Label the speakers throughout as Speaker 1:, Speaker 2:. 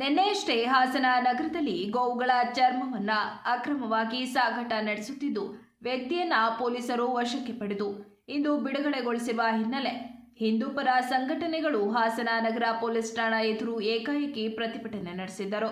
Speaker 1: ನಿನ್ನೆಯಷ್ಟೇ ಹಾಸನ ನಗರದಲ್ಲಿ ಗೋವುಗಳ ಚರ್ಮವನ್ನ ಅಕ್ರಮವಾಗಿ ಸಾಗಾಟ ನಡೆಸುತ್ತಿದ್ದು, ವ್ಯಕ್ತಿಯನ್ನ ಪೊಲೀಸರು ವಶಕ್ಕೆ ಪಡೆದು ಇಂದು ಬಿಡುಗಡೆಗೊಳಿಸಿರುವ ಹಿನ್ನೆಲೆ ಹಿಂದೂಪರ ಸಂಘಟನೆಗಳು ಹಾಸನ ನಗರ ಪೊಲೀಸ್ ಠಾಣಾ ಎದುರು ಏಕಾಏಕಿ ಪ್ರತಿಭಟನೆ ನಡೆಸಿದ್ದರು.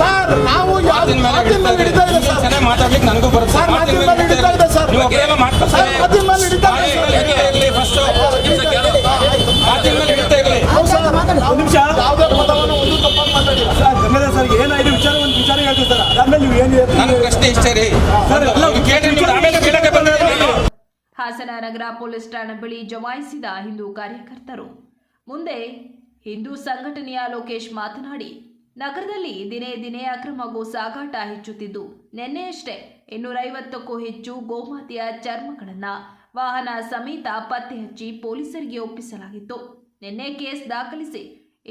Speaker 2: ಸರ್ ನಾವು ಯಾವ್ದು ಮಾತಿನ ಮೇಲೆ ಹಿಡಿತಾ ಇದೆ ಸರ್.
Speaker 3: ಮಾತಾಡ್ಲಿಕ್ಕೆ ನನಗೂ ಬರುತ್ತೆ.
Speaker 2: ಸರ್ ಮಾತಿನ ಮೇಲೆ ಹಿಡಿತಾ ಇದೆ ಸರ್
Speaker 3: ನೀವು ಒಬ್ಬರೇ ಮಾಡ್ಕೊ
Speaker 2: ಸರ್ ಮಾತಿನ ಮೇಲೆ ಹಿಡಿತಾ ಇದೆ ಸರ್.
Speaker 3: ಇರ್ಲಿ ಫಸ್ಟ್ ಮಾತಿನ ಮೇಲೆ ಹಿಡಿತಾ ಇರ್ಲಿ.
Speaker 2: ಒಂದು ನಿಮಿಷ. ಯಾವುದೇ ಪದವನ್ನು ಒಂದು ತಪ್ಪಾಗಿ ಮಾತಾಡಿಲ್ಲ
Speaker 4: ಸರ್ ಗಂಗಾಧರ್ ಸರ್ ಏನಾಯ್ತು ವಿಚಾರ ಒಂದು ವಿಚಾರ ಹೇಳ್ತೀವಿ ಸರ್. ಅದಾದ್ಮೇಲೆ ನೀವು ಏನು
Speaker 3: ನನ್ನ ಪ್ರಶ್ನೆ ಇಷ್ಟೇ ರೀ. ನೀವು ಕೇಳಿ ನೀವು ಆಮೇಲೆ ಕೇಳಕ್ಕೆ ಬಂದ್ರೆ
Speaker 1: ಹಾಸನ ನಗರ ಪೊಲೀಸ್ ಠಾಣೆ ಬಳಿ ಜಮಾಯಿಸಿದ ಹಿಂದೂ ಕಾರ್ಯಕರ್ತರು. ಮುಂದೆ ಹಿಂದೂ ಸಂಘಟನೆಯ ಲೋಕೇಶ್ ಮಾತನಾಡಿ, ನಗರದಲ್ಲಿ ದಿನೇ ದಿನೇ ಅಕ್ರಮ ಗೋ ಸಾಗಾಟ ಹೆಚ್ಚುತ್ತಿದ್ದು, ನಿನ್ನೆಯಷ್ಟೇ ಇನ್ನೂರೈವತ್ತಕ್ಕೂ ಹೆಚ್ಚು ಗೋಮಾತೆಯ ಚರ್ಮಗಳನ್ನು ವಾಹನ ಸಮೇತ ಪತ್ತೆ ಹಚ್ಚಿ ಪೊಲೀಸರಿಗೆ ಒಪ್ಪಿಸಲಾಗಿತ್ತು. ನಿನ್ನೆ ಕೇಸ್ ದಾಖಲಿಸಿ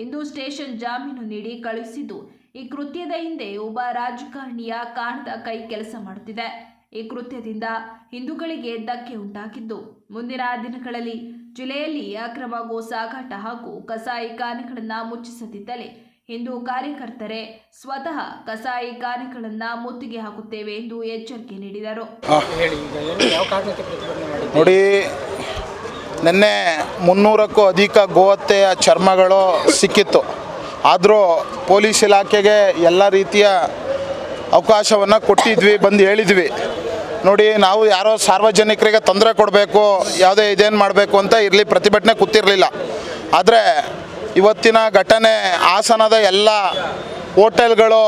Speaker 1: ಇಂದು ಸ್ಟೇಷನ್ ಜಾಮೀನು ನೀಡಿ ಕಳುಹಿಸಿದ್ದು, ಈ ಕೃತ್ಯದ ಹಿಂದೆ ಒಬ್ಬ ರಾಜಕಾರಣಿಯ ಕಾಣದ ಕೈ ಕೆಲಸ ಮಾಡುತ್ತಿದೆ. ಈ ಕೃತ್ಯದಿಂದ ಹಿಂದೂಗಳಿಗೆ ಧಕ್ಕೆ ಉಂಟಾಗಿದ್ದು. ಮುಂದಿನ ದಿನಗಳಲ್ಲಿ ಜಿಲ್ಲೆಯಲ್ಲಿ ಅಕ್ರಮ ಗೋ ಸಾಗಾಟ ಹಾಗೂ ಕಸಾಯಿ ಖಾನೆಗಳನ್ನು ಮುಚ್ಚಿಸದಿದ್ದಲ್ಲಿ ಹಿಂದೂ ಕಾರ್ಯಕರ್ತರೇ ಸ್ವತಃ ಕಸಾಯಿ ಖಾನೆಗಳನ್ನು ಮುತ್ತಿಗೆ ಹಾಕುತ್ತೇವೆ ಎಂದು ಎಚ್ಚರಿಕೆ ನೀಡಿದರು.
Speaker 5: ನೋಡಿ ನಿನ್ನೆ ಮುನ್ನೂರಕ್ಕೂ ಅಧಿಕ ಗೋಹತ್ಯೆಯ ಚರ್ಮಗಳು ಸಿಕ್ಕಿತ್ತು. ಆದರೂ ಪೊಲೀಸ್ ಇಲಾಖೆಗೆ ಎಲ್ಲ ರೀತಿಯ ಅವಕಾಶವನ್ನು ಕೊಟ್ಟಿದ್ವಿ ಬಂದು ಹೇಳಿದ್ವಿ. ನೋಡಿ, ನಾವು ಯಾರೋ ಸಾರ್ವಜನಿಕರಿಗೆ ತೊಂದರೆ ಕೊಡಬೇಕು, ಯಾವುದೇ ಇದೇನು ಮಾಡಬೇಕು ಅಂತ ಇರಲಿ, ಪ್ರತಿಭಟನೆ ಕೂತಿರಲಿಲ್ಲ. ಆದರೆ ಇವತ್ತಿನ ಘಟನೆ, ಹಾಸನದ ಎಲ್ಲ ಹೋಟೆಲ್ಗಳು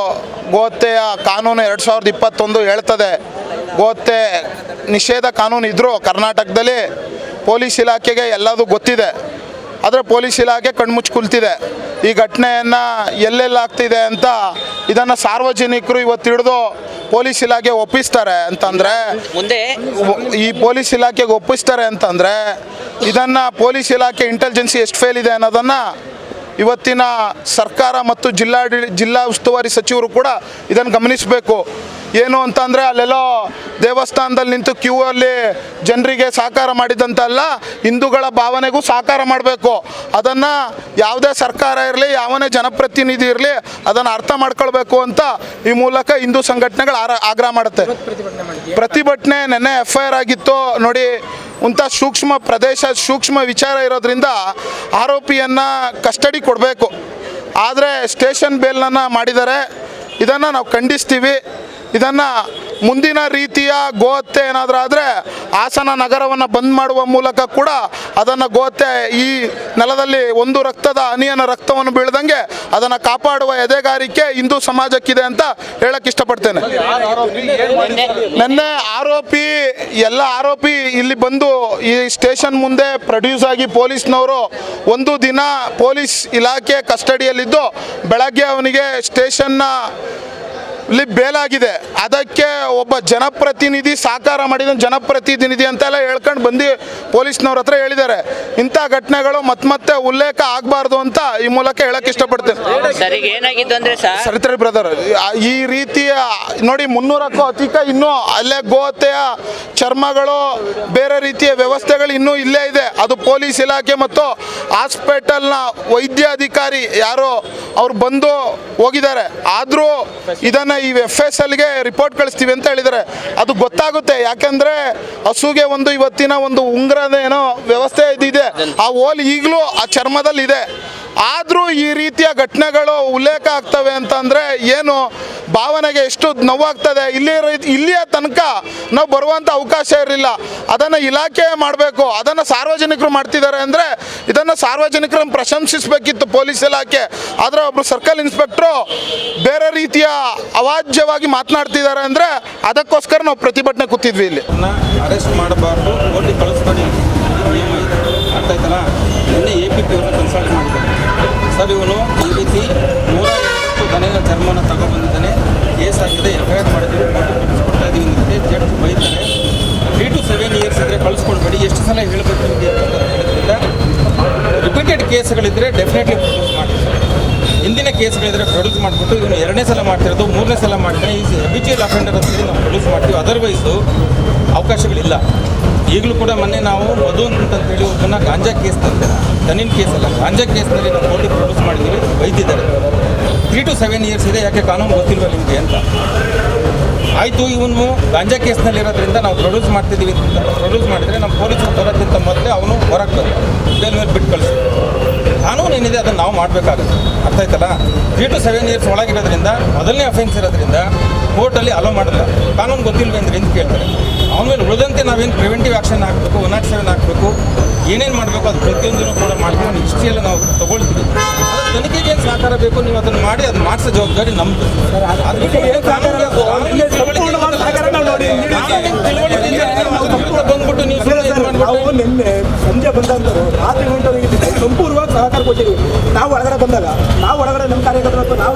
Speaker 5: ಗೋತೆಯ ಕಾನೂನು ಎರಡು ಸಾವಿರದ ಇಪ್ಪತ್ತೊಂದು ಹೇಳ್ತದೆ. ಗೋತೆ ನಿಷೇಧ ಕಾನೂನು ಇದ್ದರೂ ಕರ್ನಾಟಕದಲ್ಲಿ ಪೊಲೀಸ್ ಇಲಾಖೆಗೆ ಎಲ್ಲದೂ ಗೊತ್ತಿದೆ. ಆದರೆ ಪೊಲೀಸ್ ಇಲಾಖೆ ಕಣ್ಮುಚ್ಚಿ ಕುಲ್ತಿದೆ. ಈ ಘಟನೆಯನ್ನು ಎಲ್ಲೆಲ್ಲಾಗ್ತಿದೆ ಅಂತ ಇದನ್ನು ಸಾರ್ವಜನಿಕರು ಇವತ್ತು ಹಿಡಿದು ಪೊಲೀಸ್ ಇಲಾಖೆ ಒಪ್ಪಿಸ್ತಾರೆ ಅಂತಂದರೆ
Speaker 6: ಮುಂದೆ
Speaker 5: ಈ ಪೊಲೀಸ್ ಇಲಾಖೆಗೆ ಒಪ್ಪಿಸ್ತಾರೆ ಅಂತಂದರೆ ಇದನ್ನು ಪೊಲೀಸ್ ಇಲಾಖೆ ಇಂಟೆಲಿಜೆನ್ಸಿ ಎಷ್ಟು ಫೇಲ್ ಇದೆ ಅನ್ನೋದನ್ನು ಇವತ್ತಿನ ಸರ್ಕಾರ ಮತ್ತು ಜಿಲ್ಲಾಡಳಿ ಜಿಲ್ಲಾ ಉಸ್ತುವಾರಿ ಸಚಿವರು ಕೂಡ ಇದನ್ನು ಗಮನಿಸಬೇಕು. ಏನು ಅಂತಂದರೆ ಅಲ್ಲೆಲ್ಲೋ ದೇವಸ್ಥಾನದಲ್ಲಿ ನಿಂತು ಕ್ಯೂ ಅಲ್ಲಿ ಜನರಿಗೆ ಸಹಕಾರ ಮಾಡಿದಂತಲ್ಲ ಹಿಂದೂಗಳ ಭಾವನೆಗೂ ಸಹಕಾರ ಮಾಡಬೇಕು. ಅದನ್ನು ಯಾವುದೇ ಸರ್ಕಾರ ಇರಲಿ, ಯಾವನೇ ಜನಪ್ರತಿನಿಧಿ ಇರಲಿ ಅದನ್ನು ಅರ್ಥ ಮಾಡ್ಕೊಳ್ಬೇಕು ಅಂತ ಈ ಮೂಲಕ ಹಿಂದೂ ಸಂಘಟನೆಗಳು ಆಗ್ರಹ ಮಾಡುತ್ತೆ. ಪ್ರತಿಭಟನೆ ನೆನ್ನೆ ಎಫ್ ಐ ಆರ್ ಆಗಿತ್ತು. ನೋಡಿ, ಇಂಥ ಸೂಕ್ಷ್ಮ ಪ್ರದೇಶ, ಸೂಕ್ಷ್ಮ ವಿಚಾರ ಇರೋದ್ರಿಂದ ಆರೋಪಿಯನ್ನು ಕಸ್ಟಡಿ ಕೊಡಬೇಕು. ಆದರೆ ಸ್ಟೇಷನ್ ಬೇಲ್ನ ಮಾಡಿದ್ದಾರೆ. ಇದನ್ನು ನಾವು ಖಂಡಿಸ್ತೀವಿ. ಇದನ್ನು ಮುಂದಿನ ರೀತಿಯ ಗೋಹತ್ಯೆ ಏನಾದರೂ ಆದರೆ ಹಾಸನ ನಗರವನ್ನು ಬಂದ್ ಮಾಡುವ ಮೂಲಕ ಕೂಡ ಅದನ್ನು ಗೋತೆ ಈ ನೆಲದಲ್ಲಿ ಒಂದು ರಕ್ತದ ಹನಿಯನ ರಕ್ತವನ್ನು ಬೀಳ್ದಂಗೆ ಅದನ್ನು ಕಾಪಾಡುವ ಎದೆಗಾರಿಕೆ ಹಿಂದೂ ಸಮಾಜಕ್ಕಿದೆ ಅಂತ ಹೇಳಕ್ಕೆ ಇಷ್ಟಪಡ್ತೇನೆ. ನಿನ್ನೆ ಆರೋಪಿ, ಎಲ್ಲ ಆರೋಪಿ ಇಲ್ಲಿ ಬಂದು ಈ ಸ್ಟೇಷನ್ ಮುಂದೆ ಪ್ರೊಡ್ಯೂಸ್ ಆಗಿ ಪೊಲೀಸ್ನವರು ಒಂದು ದಿನ ಪೊಲೀಸ್ ಇಲಾಖೆ ಕಸ್ಟಡಿಯಲ್ಲಿದ್ದು ಬೆಳಗ್ಗೆ ಅವನಿಗೆ ಸ್ಟೇಷನ್ನ ಇಲ್ಲಿ ಬೇಲಾಗಿದೆ. ಅದಕ್ಕೆ ಒಬ್ಬ ಜನಪ್ರತಿನಿಧಿ ಸಾಕಾರ ಮಾಡಿದ ಜನಪ್ರತಿನಿಧಿ ಅಂತೆಲ್ಲ ಹೇಳ್ಕೊಂಡು ಬಂದು ಪೊಲೀಸ್ನವ್ರ ಹತ್ರ ಹೇಳಿದ್ದಾರೆ. ಇಂಥ ಘಟನೆಗಳು ಮತ್ತೆ ಮತ್ತೆ ಉಲ್ಲೇಖ ಆಗಬಾರ್ದು ಅಂತ ಈ ಮೂಲಕ ಹೇಳಕ್ ಇಷ್ಟಪಡ್ತೇನೆ. ಬ್ರದರ್ ಈ ರೀತಿಯ ನೋಡಿ ಮುನ್ನೂರಕ್ಕೂ ಅಧಿಕ ಇನ್ನೂ ಅಲ್ಲೇ ಗೋತೆಯ ಚರ್ಮಗಳು ಬೇರೆ ರೀತಿಯ ವ್ಯವಸ್ಥೆಗಳು ಇನ್ನೂ ಇಲ್ಲೇ ಇದೆ. ಅದು ಪೊಲೀಸ್ ಇಲಾಖೆ ಮತ್ತು ಹಾಸ್ಪಿಟಲ್ನ ವೈದ್ಯಾಧಿಕಾರಿ ಯಾರು ಅವ್ರು ಬಂದು ಹೋಗಿದ್ದಾರೆ. ಆದರೂ ಇದನ್ನು ಈ ಎಫ್ ಎಸ್ ಎಲ್ಗೆ ರಿಪೋರ್ಟ್ ಕಳಿಸ್ತೀವಿ ಅಂತ ಹೇಳಿದಾರೆ ಅದು ಗೊತ್ತಾಗುತ್ತೆ. ಯಾಕಂದರೆ ಹಸುಗೆ ಒಂದು ಇವತ್ತಿನ ಒಂದು ಉಂಗ್ರದ ಏನೋ ವ್ಯವಸ್ಥೆ ಇದಿದೆ ಆ ಓಲ್ ಈಗಲೂ ಆ ಚರ್ಮದಲ್ಲಿ ಇದೆ ಆದರೂ ಈ ರೀತಿಯ ಘಟನೆಗಳು ಉಲ್ಲೇಖ ಆಗ್ತವೆ ಅಂತಂದರೆ ಏನು ಭಾವನೆಗೆ ಎಷ್ಟು ನೋವಾಗ್ತದೆ, ಇಲ್ಲಿ ಇಲ್ಲಿಯ ತನಕ ನಾವು ಬರುವಂಥ ಅವಕಾಶ ಇರಲಿಲ್ಲ. ಅದನ್ನು ಇಲಾಖೆ ಮಾಡಬೇಕು, ಅದನ್ನು ಸಾರ್ವಜನಿಕರು ಮಾಡ್ತಿದ್ದಾರೆ ಅಂದರೆ ಇದನ್ನು ಸಾರ್ವಜನಿಕರನ್ನು ಪ್ರಶಂಸಿಸಬೇಕಿತ್ತು ಪೊಲೀಸ್ ಇಲಾಖೆ. ಆದರೆ ಒಬ್ಬರು ಸರ್ಕಲ್ ಇನ್ಸ್ಪೆಕ್ಟ್ರು ಬೇರೆ ರೀತಿಯ ಅವಾಜ್ಯವಾಗಿ ಮಾತನಾಡ್ತಿದ್ದಾರೆ ಅಂದರೆ ಅದಕ್ಕೋಸ್ಕರ ನಾವು ಪ್ರತಿಭಟನೆ ಕೂತಿದ್ವಿ ಇಲ್ಲಿ.
Speaker 3: ಅರೆಸ್ಟ್ ಮಾಡಬಾರ್ದು ಕಳಿಸ್ಬೇಡಿ ಅರ್ಥ ಆಯ್ತಲ್ಲ? ಎ ಪಿ ಪಿ ಕನ್ಸಲ್ಟ್ ಮಾಡಿದ್ದಾರೆ. ಸರ್ ಇವನು ಈ ರೀತಿ ನೂರ ಎಂಬತ್ತು ದನಗಳ ಚರ್ಮನ ತಗೊಬಂದಿದ್ದಾನೆ ಕೇಸ್ ಆಗಿದೆ ಎಫ್ ಐ ಆರ್ ಮಾಡಿದ್ದೀವಿ ಕೊಡ್ತಾ ಇದ್ದೀವಿ ಅಂತ ಬೈತಾರೆ. ತ್ರೀ ಟು ಸೆವೆನ್ ಇಯರ್ಸ್ ಇದ್ದರೆ ಕಳಿಸ್ಕೊಳ್ಬೇಡಿ. ಎಷ್ಟು ಸಲ ಹೇಳಬೇಕು ನಿಮಗೆ ಅಂತ ಹೇಳಿದ್ರಿಂದ ರಿಪೀಟೆಡ್ ಕೇಸ್ಗಳಿದ್ದರೆ ಡೆಫಿನೆಟ್ಲಿ ಪ್ರೊಡ್ಯೂಸ್ ಮಾಡಿ ಹಿಂದಿನ ಕೇಸ್ಗಳಿದ್ರೆ ಪ್ರೊಡ್ಯೂಸ್ ಮಾಡಿಬಿಟ್ಟು ಇವನು ಎರಡನೇ ಸಲ ಮಾಡ್ತಿರೋದು, ಮೂರನೇ ಸಲ ಮಾಡ್ತಾನೆ ಈಸ್ ಎಬಿಚುಯಲ್ ಅಫೆಂಡರ್ ಅಂತ ನಾವು ಪ್ರೊಡ್ಯೂಸ್ ಮಾಡ್ತೀವಿ. ಅದರ್ವೈಸು ಅವಕಾಶಗಳಿಲ್ಲ. ಈಗಲೂ ಕೂಡ ಮೊನ್ನೆ ನಾವು ಮಧು ಹೇಳಿ ಒಬ್ಬನ ಗಾಂಜಾ ಕೇಸ್ ತಂದೆ ತನಿನ್ ಕೇಸ್ ಅಲ್ಲ, ಗಾಂಜಾ ಕೇಸ್ನಲ್ಲಿ ನಾವು ಕೋರ್ಟಿಗೆ ಪ್ರೊಡ್ಯೂಸ್ ಮಾಡಿದ್ದೀವಿ, ಬೈದಿದ್ದಾರೆ. ತ್ರೀ ಟು ಸೆವೆನ್ ಇಯರ್ಸ್ ಇದೆ, ಯಾಕೆ ಕಾನೂನು ಗೊತ್ತಿಲ್ವ ನಿಮಗೆ ಅಂತ. ಆಯಿತು, ಇವನು ಗಾಂಜಾ ಕೇಸ್ನಲ್ಲಿರೋದ್ರಿಂದ ನಾವು ಪ್ರೊಡ್ಯೂಸ್ ಮಾಡ್ತಿದ್ದೀವಿ ಅಂತ ಪ್ರೊಡ್ಯೂಸ್ ಮಾಡಿದರೆ ನಮ್ಮ ಪೊಲೀಸರು ಬರೋಕ್ಕಿಂತ ಮೊದಲೇ ಅವನು ಹೊರಗೆ ಬರ್ತಾರೆ ಮೇಲೆ ಬಿಟ್ಟು ಕಳಿಸಿ ಕಾನೂನು ಏನಿದೆ ಅದನ್ನು ನಾವು ಮಾಡಬೇಕಾಗುತ್ತೆ. ಅರ್ಥ ಆಯ್ತಲ್ಲ? ತ್ರೀ ಟು ಸೆವೆನ್ ಇಯರ್ಸ್ ಒಳಗಿರೋದ್ರಿಂದ, ಮೊದಲನೇ ಅಫೆನ್ಸ್ ಇರೋದ್ರಿಂದ ಕೋರ್ಟಲ್ಲಿ ಅಲೋ ಮಾಡಲ್ಲ. ಕಾನೂನು ಗೊತ್ತಿಲ್ವೇಂದ್ರೆ ಅಂತ ಕೇಳ್ತಾರೆ. ಅವನ ಮೇಲೆ ಉಳಿದಂತೆ ನಾವೇನು ಪ್ರಿವೆಂಟಿವ್ ಆ್ಯಕ್ಷನ್ ಹಾಕಬೇಕು ಒನ್ ನಾಟ್ ಸೆವೆನ್ ಹಾಕಬೇಕು ಏನೇನು ಮಾಡಬೇಕು ಅದು ಪ್ರತಿಯೊಂದನ್ನು ಕೂಡ ಮಾಡ್ಕೊಂಡು ಹಿಸ್ಟ್ರಿಯೆಲ್ಲ ನಾವು ತಗೊಳ್ತೀವಿ. ತನಿಖೆಗೆ ಏನು ಸಹಕಾರ ಬೇಕು ನೀವು ಅದನ್ನು ಮಾಡಿ ಅದು ಮಾಡಿಸೋ ಜವಾಬ್ದಾರಿ ನಮ್ಮದು ಬಂದ್ಬಿಟ್ಟು ನೀವು
Speaker 4: ನಿನ್ನೆ ಸಂಜೆ ಬಂದಂತರು ರಾತ್ರಿ ಗಂಟೆವರೆಗೆ ಸಂಪೂರ್ಣವಾಗಿ ಸಹಕಾರ ಕೊಟ್ಟಿದ್ದೀವಿ. ನಾವು ಒಳಗಡೆ ಬಂದಾಗ ನಾವು ಒಳಗಡೆ ನಮ್ಮ ಕಾರ್ಯಕರ್ತರು ನಾವು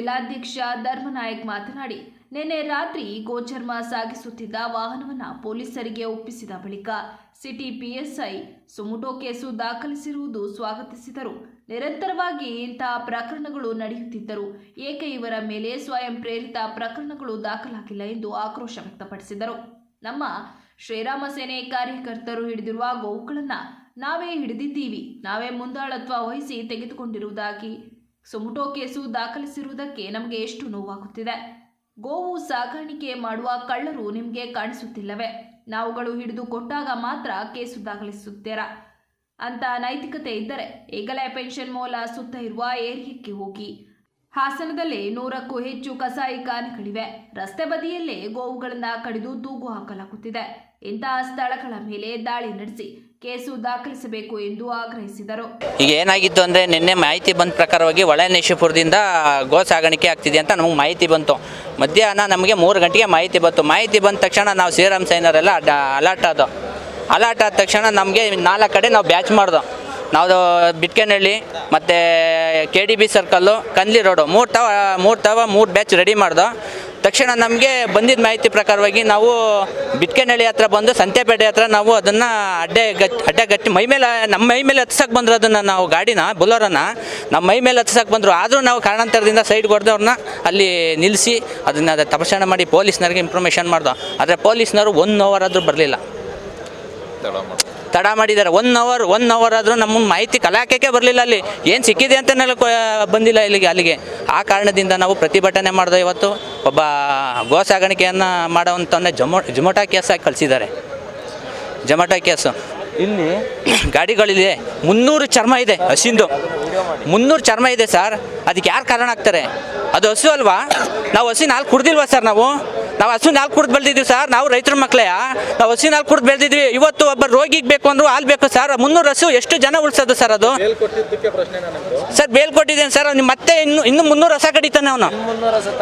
Speaker 1: ಜಿಲ್ಲಾಧ್ಯಕ್ಷ ಧರ್ಮನಾಯಕ್ ಮಾತನಾಡಿ, ನಿನ್ನೆ ರಾತ್ರಿ ಗೋಚರ್ಮ ಸಾಗಿಸುತ್ತಿದ್ದ ವಾಹನವನ್ನ ಪೊಲೀಸರಿಗೆ ಒಪ್ಪಿಸಿದ ಬಳಿಕ city PSI suo motu case ದಾಖಲಿಸಿರುವುದು ಸ್ವಾಗತಿಸಿದರು. ನಿರಂತರವಾಗಿ ಇಂತಹ ಪ್ರಕರಣಗಳು ನಡೆಯುತ್ತಿದ್ದರು ಏಕೆ ಇವರ ಮೇಲೆ ಸ್ವಯಂ ಪ್ರೇರಿತ ಪ್ರಕರಣಗಳು ದಾಖಲಾಗಿಲ್ಲ ಎಂದು ಆಕ್ರೋಶ ವ್ಯಕ್ತಪಡಿಸಿದರು. ನಮ್ಮ ಶ್ರೀರಾಮ ಸೇನೆ ಕಾರ್ಯಕರ್ತರು ಹಿಡಿದಿರುವ ಗೋವುಗಳನ್ನು ನಾವೇ ಹಿಡಿದಿದ್ದೀವಿ. ನಾವೇ ಮುಂದಾಳತ್ವ ವಹಿಸಿ ತೆಗೆದುಕೊಂಡಿರುವುದಾಗಿ ಸುಮುಟೋ ಕೇಸು ದಾಖಲಿಸಿರುವುದಕ್ಕೆ ನಮಗೆ ಎಷ್ಟು ನೋವಾಗುತ್ತಿದೆ? ಗೋವು ಸಾಗಾಣಿಕೆ ಮಾಡುವ ಕಳ್ಳರು ನಿಮಗೆ ಕಾಣಿಸುತ್ತಿಲ್ಲವೇ? ನಾವುಗಳು ಹಿಡಿದು ಕೊಟ್ಟಾಗ ಮಾತ್ರ ಕೇಸು ದಾಖಲಿಸುತ್ತೀರಾ? ಅಂತ ನೈತಿಕತೆ ಇದ್ದರೆ ಈಗಲೇ ಪೆನ್ಷನ್ ಮೂಲ ಸುತ್ತ ಇರುವ ಏರಿಯಕ್ಕೆ ಹೋಗಿ. ಹಾಸನದಲ್ಲಿ ನೂರಕ್ಕೂ ಹೆಚ್ಚು ಕಸಾಯಿಖಾನೆಗಳಿವೆ ರಸ್ತೆ ಬದಿಯಲ್ಲೇ ಗೋವುಗಳನ್ನು ಕಡಿದು ತೂಗು ಹಾಕಲಾಗುತ್ತಿದೆ. ಇಂತಹ ಸ್ಥಳಗಳ ಮೇಲೆ ದಾಳಿ ನಡೆಸಿ ಕೇಸು ದಾಖಲಿಸಬೇಕು ಎಂದು ಆಗ್ರಹಿಸಿದರು.
Speaker 6: ಈಗ ಏನಾಗಿತ್ತು ಅಂದರೆ ನಿನ್ನೆ ಮಾಹಿತಿ ಬಂದ ಪ್ರಕಾರವಾಗಿ ಒಳನೇಶಪುರದಿಂದ ಗೋ ಸಾಗಾಣಿಕೆ ಆಗ್ತಿದೆ ಅಂತ ನಮಗೆ ಮಾಹಿತಿ ಬಂತು. ಮಧ್ಯಾಹ್ನ ನಮಗೆ ಮೂರು ಗಂಟೆಗೆ ಮಾಹಿತಿ ಬಂತು. ಮಾಹಿತಿ ಬಂದ ತಕ್ಷಣ ನಾವು ಶ್ರೀರಾಮ್ ಸೈನರೆಲ್ಲ ಅಲರ್ಟ್ ಆದೋ ಅಲರ್ಟ್ ಆದ ತಕ್ಷಣ ನಮಗೆ ನಾಲ್ಕು ಕಡೆ ನಾವು ಬ್ಯಾಚ್ ಮಾಡ್ದೋ. ನಾವು ಬಿಟ್ಕೆನಹಳ್ಳಿ, ಮತ್ತು ಕೆ ಡಿ ಬಿ ಸರ್ಕಲ್ಲು ಕನ್ಲಿ ರೋಡು ಮೂರು ತವ ಮೂರು ತವ, ಮೂರು ಬ್ಯಾಚ್ ರೆಡಿ ಮಾಡ್ದು. ತಕ್ಷಣ ನಮಗೆ ಬಂದಿದ್ದ ಮಾಹಿತಿ ಪ್ರಕಾರವಾಗಿ ನಾವು ಬಿಟ್ಕೆನಹಳ್ಳಿ ಹತ್ರ ಬಂದು ಸಂತೆಪೇಟೆ ಹತ್ರ ನಾವು ಅದನ್ನು ಅಡ್ಡೆ ಗಟ್ ಅಡ್ಡೆ ಗಟ್ಟಿ ಮೈ ಮೇಲೆ ನಮ್ಮ ಮೈ ಮೇಲೆ ಹತ್ಸಕ್ಕೆ ಬಂದರು ಅದನ್ನು ನಾವು ಗಾಡಿನ ಬುಲೋರನ್ನ ನಮ್ಮ ಮೈ ಮೇಲೆ ಹತ್ಸಕ್ಕೆ ಬಂದರು. ಆದರೂ ನಾವು ಕಾರಣಾಂತರದಿಂದ ಸೈಡ್ ಹೊಡೆದವ್ರನ್ನ ಅಲ್ಲಿ ನಿಲ್ಲಿಸಿ ಅದನ್ನು ತಪಾಸಣೆ ಮಾಡಿ ಪೊಲೀಸ್ನವ್ರಿಗೆ ಇನ್ಫಾರ್ಮೇಷನ್ ಮಾಡ್ದೋ. ಆದರೆ ಪೊಲೀಸ್ನವರು ಒನ್ ಅವರ್ ಆದರೂ ಬರಲಿಲ್ಲ. ತಡ ಮಾಡಿದ್ದಾರೆ ಒನ್ ಅವರ್ ಒನ್ ಅವರ್ ಆದರೂ ನಮ್ಮ ಮಾಹಿತಿ ಕಲಾಕಕ್ಕೆ ಬರಲಿಲ್ಲ ಅಲ್ಲಿ. ಏನು ಸಿಕ್ಕಿದೆ ಅಂತಲೇ ಬಂದಿಲ್ಲ ಇಲ್ಲಿಗೆ ಅಲ್ಲಿಗೆ. ಆ ಕಾರಣದಿಂದ ನಾವು ಪ್ರತಿಭಟನೆ ಮಾಡಿದ ಇವತ್ತು ಒಬ್ಬ ಗೋ ಸಾಗಾಣಿಕೆಯನ್ನು ಮಾಡೋವಂಥವನ್ನೇ ಜೊಮೊ ಜೊಮೊಟೊ ಕೇಸ್ ಆಗಿ ಕಳಿಸಿದ್ದಾರೆ. Zomato case. ಇಲ್ಲಿ ಗಾಡಿಗಳಿದೆ ಮುನ್ನೂರು ಚರ್ಮ ಇದೆ ಹಸಿಂದು. ಮುನ್ನೂರು ಚರ್ಮ ಇದೆ ಸರ್. ಅದಕ್ಕೆ ಯಾರು ಕಾರಣ ಆಗ್ತಾರೆ? ಅದು ಹಸು ಅಲ್ವಾ? ನಾವು ಹಸಿ ನಾಲ್ಕು ಕುಡ್ದಿಲ್ವಾ ಸರ್ ನಾವು? ನಾವು ಹಸು ನಾಲ್ಕು ಕುಡ್ದು ಬೆಳೆದಿದ್ವಿ ಸರ್. ನಾವು ರೈತರ ಮಕ್ಕಳೇ ನಾವು ಹಸು ನಾಲ್ಕು ಕುಡ್ದು ಬೆಳೆದಿದ್ವಿ. ಇವತ್ತು ಒಬ್ಬ ರೋಗಿಗೆ ಬೇಕು ಅಂದ್ರು ಹಾಲು ಬೇಕು ಸರ್. ಮುನ್ನೂರು ಹಸು ಎಷ್ಟು ಜನ ಉಳಿಸೋದು ಸರ್ ಅದು? ಸರ್ ಬೇಲ್ ಕೊಟ್ಟಿದ್ದೇನೆ ಸರ್. ಅವ್ನು ಮತ್ತೆ ಇನ್ನು ಇನ್ನು ಮುನ್ನೂರು ರಸ ಕಡಿತಾನೆ ಅವನು.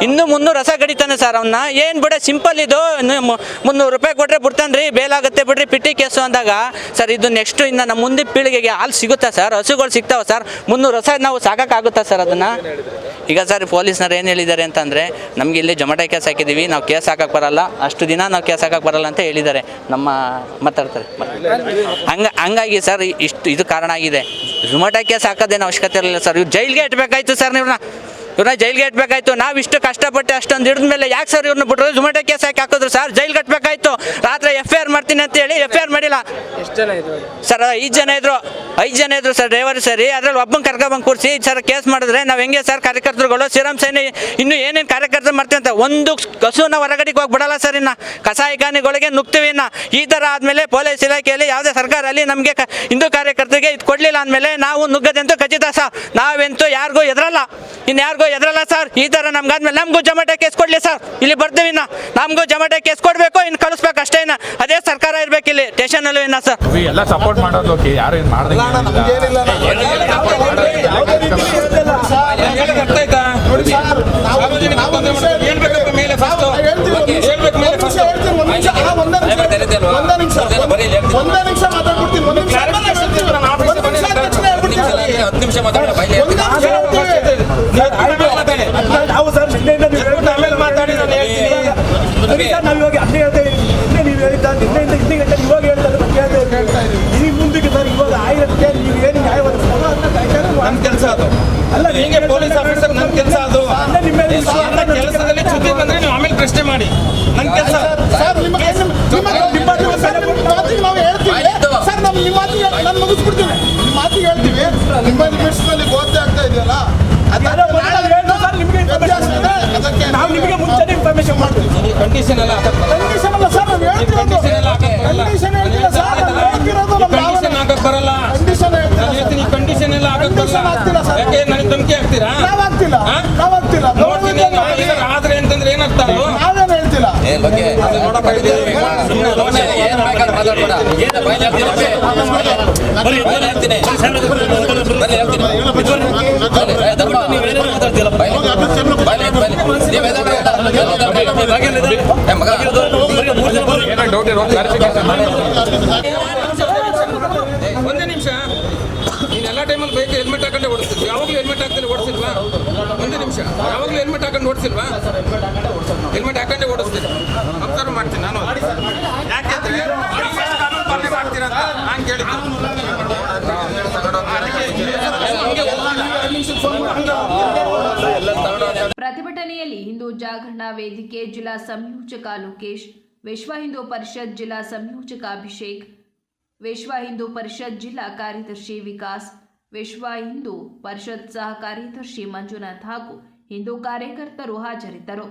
Speaker 6: ಇನ್ನು ಮುನ್ನೂರು ರಸ ಕಡಿತಾನೆ ಸರ್ ಅವನ್ನ ಏನು ಬಿಡ ಸಿಂಪಲ್ ಇದು. ಮುನ್ನೂರು ರೂಪಾಯಿ ಕೊಟ್ಟರೆ ಬಿಡ್ತಾನೆ ರೀ ಬೇಲಾಗುತ್ತೆ ಬಿಡ್ರಿ ಪಿಟ್ಟಿ ಕೇಸು ಅಂದಾಗ. ಸರ್ ಇದು ನೆಕ್ಸ್ಟ್ ಇನ್ನು ನಮ್ಮ ಮುಂದೆ ಪೀಳಿಗೆಗೆ ಹಾಲು ಸಿಗುತ್ತಾ ಸರ್? ಹಸುಗಳು ಸಿಗ್ತಾವ ಸರ್? ಮುನ್ನೂರು ರಸ ನಾವು ಸಾಕಾಗುತ್ತಾ ಸರ್ ಅದನ್ನ? ಈಗ ಸರ್ ಪೊಲೀಸ್ನವ್ರು ಏನು ಹೇಳಿದ್ದಾರೆ ಅಂತಂದರೆ ನಮಗೆ ಇಲ್ಲಿ ಜೊಮಾಟೊ ಕೇಸ್ ಹಾಕಿದ್ದೀವಿ ನಾವು ಕೇಸ್ ಹಾಕಕ್ಕೆ ಬರಲ್ಲ. ಅಷ್ಟು ದಿನ ನಾವು ಕೇಸ್ ಹಾಕಕ್ಕೆ ಬರಲ್ಲ ಅಂತ ಹೇಳಿದ್ದಾರೆ. ನಮ್ಮ ಮಾತಾಡ್ತಾರೆ. ಹಂಗ, ಹಂಗಾಗಿ ಸರ್, ಇಷ್ಟು, ಇದು ಕಾರಣ ಆಗಿದೆ. ಝುಮಟೋ ಕೇಸ್ ಅವಶ್ಯಕತೆ ಇರಲಿಲ್ಲ ಸರ್. ಇವ್ರು ಜೈಲ್ಗೆ ಇಟ್ಬೇಕಾಯ್ತು ಸರ್ ಇವ್ರನ್ನ ಇವ್ರನ್ನ ಜೈಲ್ಗೆ ಇಟ್ಬೇಕಾಯ್ತು ನಾವು ಇಷ್ಟು ಕಷ್ಟಪಟ್ಟು ಅಷ್ಟೊಂದು ಹಿಡಿದ ಮೇಲೆ ಯಾಕೆ ಸರ್ ಇವ್ರನ್ನ ಬಿಟ್ಟರು ಜೊಮೆಟೊ ಕೇಸ್ ಹಾಕಿ ಹಾಕಿದ್ರು? ಸರ್ ಜೈಲ್ ಕಟ್ಟಬೇಕಾಯ್ತು ರಾತ್ರಿ ಎಫ್ ಐ ಆರ್ ಮಾಡ್ತೀನಿ ಅಂತ ಹೇಳಿ ಎಫ್ ಐ ಆರ್ ಮಾಡಿಲ್ಲ ಸರ್ ಐದು ಜನ ಇದ್ರು. ಐದು ಜನ ಇದ್ರು ಸರ್ ಡ್ರೈವರ್ ಸರಿ. ಅದ್ರಲ್ಲಿ ಒಬ್ಬನ ಕರ್ಕೊಬಂದು ಕೂರಿಸಿ. ಸರ್ ಕೇಸ್ ಮಾಡಿದ್ರೆ ನಾವು ಹೆಂಗೆ ಸರ್ ಕಾರ್ಯಕರ್ತರುಗಳು? ಶ್ರೀರಾಮ್ ಸೇನೆ ಇನ್ನು ಏನೇನು ಕಾರ್ಯಕರ್ತರು ಮಾಡ್ತೀವಿ ಅಂತ ಒಂದು ಕಸುನ ಹೊರಗಡೆಗೆ ಹೋಗಿ ಬಿಡಲ್ಲ ಸರ್ ಇನ್ನು. ಕಸಾಯಿಖಾನೆಗಳಿಗೆ ನುಗ್ತೀವಿ ಇನ್ನು. ಈ ಥರ ಆದಮೇಲೆ ಪೊಲೀಸ್ ಇಲಾಖೆಯಲ್ಲಿ ಯಾವುದೇ ಸರ್ಕಾರ ಅಲ್ಲಿ ನಮಗೆ ಹಿಂದೂ ಕಾರ್ಯಕರ್ತರಿಗೆ ಇದು ಕೊಡಲಿಲ್ಲ ಅಂದಮೇಲೆ ನಾವು ನುಗ್ಗದಂತೂ ಖಚಿತ ಸರ್ ನಾವೆಂತೂ ಯಾರಿಗೂ ಎದುರಲ್ಲ ಇನ್ನು ಯಾರಿಗೂ ಎದುರಲ್ಲ ಸರ್ ಈ ಥರ ನಮ್ಗಾದ್ಮೇಲೆ ನಮಗೂ ಜಮಾಟೆ ಕೇಸ್ ಕೊಡಲಿ ಸರ್ ಇಲ್ಲಿ ಬರ್ತೀವಿ ಇನ್ನ. ನಮಗೂ ಜಮಾಟೆ ಕೇಸ್ ಕೊಡಬೇಕು ಇನ್ನು ಕಳಿಸ್ಬೇಕು ಅಷ್ಟೇ ಇನ್ನು. ಅದೇ ಸರ್ಕಾರ ಇರಬೇಕು ಇಲ್ಲಿ. ಸ್ಟೇಷನಲ್ಲೂ ಇನ್ನ ಸರ್
Speaker 3: ಎಲ್ಲ ಸಪೋರ್ಟ್ ಮಾಡೋದು ಓಕೆ. ಯಾರು ಏನು
Speaker 5: ಒಂದು.
Speaker 2: ಹತ್ತು ನಿಮಿಷ. ಮಾತಾಡೋಣ ಬೈಲಿ
Speaker 5: ಒಂದು ನಿಮಿಷ ಹೇಳ್ತೀನಿ.
Speaker 4: ನಾವು ಸರ್ ನಿನ್ನೆಯಿಂದ ನೀವು ಹೇಳ್ತಾ
Speaker 2: ಆಮೇಲೆ ಮಾತಾಡಿ ನಾನು ಹೇಳ್ತೀನಿ
Speaker 4: ಸರಿ ಸರ್ ನಾವು ಇವಾಗ ಅದೇ ಹೇಳ್ತಾ ಇದ್ದೀವಿ. ನೀವು ಹೇಳಿದ್ದ? ನಿನ್ನೆಯಿಂದ ಇನ್ನೇ ಗಂಟೆ ಇವಾಗ ಹೇಳ್ತಾ ನಮ್ಗೆ ಹೇಳ್ತಾ ಇದ್ದೀವಿ. ಈ ಮುಂದಕ್ಕೆ ಸರ್ ಇವಾಗ ಆಯಿರಕ್ಕೆ ನೀವು ಏನು ನ್ಯಾಯ
Speaker 2: ನನ್ನ ಕೆಲಸ ಅದು.
Speaker 4: ಅಲ್ಲ
Speaker 2: ಹಿಂಗೆ ಪೊಲೀಸ್ ಆಫೀಸರ್ ನನ್ನ ಕೆಲಸ ಅದು.
Speaker 4: ಅಲ್ಲೇ ನಿಮ್ಮ
Speaker 2: ಕೆಲಸದಲ್ಲಿ ಸುದ್ದಿ ಬಂದ್ರೆ ನೀವು ಆಮೇಲೆ ಪ್ರಶ್ನೆ ಮಾಡಿ. ನನ್ನ ಕೆಲಸ.
Speaker 5: ಸರ್, ನಿಮ್ಮ- ನಾವು ಹೇಳ್ತೀವಿ. ಸರ್ ನಮ್ಮ ನಿಮ್ಮ ಮಾತಿಗೆ ನಾನು ಮುಗಿಸ್ಬಿಡ್ತೀನಿ. ನಿಮ್ಮ ಮಾತಿಗೆ ಹೇಳ್ತೀವಿ. ನಿಮ್ಮ ಲಿಮಿಟ್ಸ್ನಲ್ಲಿ ಗೋತೆ ಆಗ್ತಾ ಇದೆಯಲ್ಲ?
Speaker 4: ನಿಮಗೆ.
Speaker 5: ಅದಕ್ಕೆ
Speaker 4: ನಾವು ನಿಮಗೆ ಮುಂಚೆ ಇನ್ಫಾರ್ಮೇಶನ್ ಮಾಡ್ತೀವಿ
Speaker 2: ಕಂಡೀಷನ್ ಎಲ್ಲ
Speaker 5: ಕಂಡೀಷನ್ ಅಲ್ಲ ಸರ್ ನಾನು
Speaker 2: ಕಂಡೀಷನ್ ಎಲ್ಲ ಬರಲ್ಲ.
Speaker 5: ಕಂಡೀಷನ್ ಹೇಳ್ತಿಲ್ಲ ಸರ್ ನಾನು ಹೇಳ್ತಿರೋದು ನಮ್ಮ
Speaker 2: ಕಂಡೀಷನ್ ಹಾಕಕ್ ಬರಲ್ಲ
Speaker 5: ಕಂಡೀಷನ್
Speaker 2: ನಾನು ಹೇಳ್ತೀನಿ ಕಂಡೀಷನ್ ಎಲ್ಲ ಹಾಕಕ್
Speaker 5: ಹಾಕ್ತಿಲ್ಲ
Speaker 2: ಬರಲ್ಲ
Speaker 5: ಸರ್.
Speaker 2: ಯಾಕೆ ನನಗೆ ಧಮಕಿ ಹಾಕ್ತೀರಾ
Speaker 5: ನಾವು ಆಗ್ತಿಲ್ಲ ನಾವು ಆಗ್ತಿಲ್ಲ
Speaker 2: ನೋಡ್ತೀನಿ ಆದ್ರೆ ಅಂತಂದ್ರೆ ಏನರ್ಥ ಅದು
Speaker 5: ನಾವೇನು ಹೇಳ್ತಿಲ್ಲ
Speaker 2: ಅದು ನೋಡಕ್ ಆಗಿದ್ದೀವಿ. ಸುಮ್ನೆ ದೋಷ ಇದೆ.
Speaker 3: ಏನೋ ಡೌಟ್ ಇರೋ ಕ್ಲಾರಿಫಿಕೇಶನ್ ಮಾಡಿ
Speaker 2: ಒಂದೇ ನಿಮಿಷ. ನೀನು ಎಲ್ಲ ಟೈಮಲ್ಲಿ ಬೈಕ್ ಹೆಲ್ಮೆಟ್ ಹಾಕೊಂಡೆ ಓಡಿಸ್ತಿದ್ವಿ. ಯಾವಾಗಲೂ ಹೆಲ್ಮೆಟ್ ಹಾಕ್ತಾನೆ ಓಡಿಸಿಲ್ವಾ ಒಂದೇ ನಿಮಿಷ. ಯಾವಾಗಲೂ ಹೆಲ್ಮೆಟ್ ಹಾಕೊಂಡು ಓಡಿಸಿಲ್ವಾ ಹೆಲ್ಮೆಟ್ ಹಾಕೊಂಡೆ ಓಡಿಸ್ತೀನಿ ಅಬ್ಸರ್ವ್ ಮಾಡ್ತೀನಿ ನಾನು. ಯಾಕೆಂದ್ರೆ ಪಾಲನೆ ಮಾಡ್ತೀರಾ ಅಂತ ನಾನು ಕೇಳಿದ್ದು.
Speaker 1: ಪ್ರತಿಭಟನೆಯಲ್ಲಿ ಹಿಂದೂ ಜಾಗರಣಾ ವೇದಿಕೆ ಜಿಲ್ಲಾ ಸಂಯೋಜಕ ಲೋಕೇಶ್, ವಿಶ್ವ ಹಿಂದೂ ಪರಿಷತ್ ಜಿಲ್ಲಾ ಸಂಯೋಜಕ ಅಭಿಷೇಕ್, ವಿಶ್ವ ಹಿಂದೂ ಪರಿಷತ್ ಜಿಲ್ಲಾ ಕಾರ್ಯದರ್ಶಿ ವಿಕಾಸ್, ವಿಶ್ವ ಹಿಂದೂ ಪರಿಷತ್ ಸಹ ಕಾರ್ಯದರ್ಶಿ ಮಂಜುನಾಥ್ ಹಾಗೂ ಹಿಂದೂ ಕಾರ್ಯಕರ್ತರು ಹಾಜರಿದ್ದರು.